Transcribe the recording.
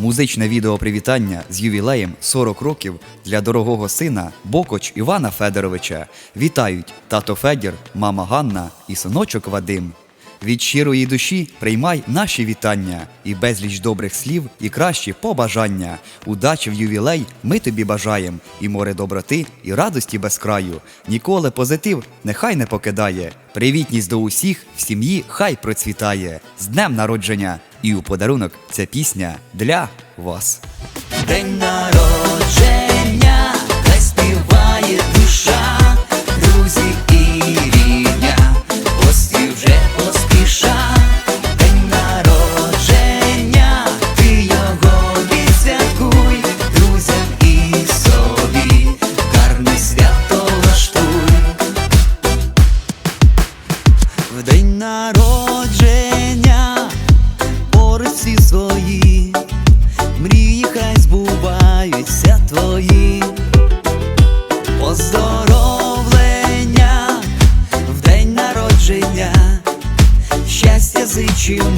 Музичне відео привітання з ювілеєм 40 років для дорогого сина Бокоч Івана Федоровича вітають тато Федір, мама Ганна і синочок Вадим. Від щирої душі приймай наші вітання і безліч добрих слів і кращі побажання. Удачі в ювілей ми тобі бажаєм, і море доброти, і радості без краю. Ніколи позитив нехай не покидає. Привітність до усіх в сім'ї хай процвітає. З днем народження! І у подарунок ця пісня для вас. День народження, хай співає душа, друзі і рідня, гості вже поспіша. День народження, ти його відсвяткуй, друзям і собі, гарне свято влаштуй. В день народження порисі свої, мрії хай збуваються твої, поздоровлення в день народження, щастя зичимо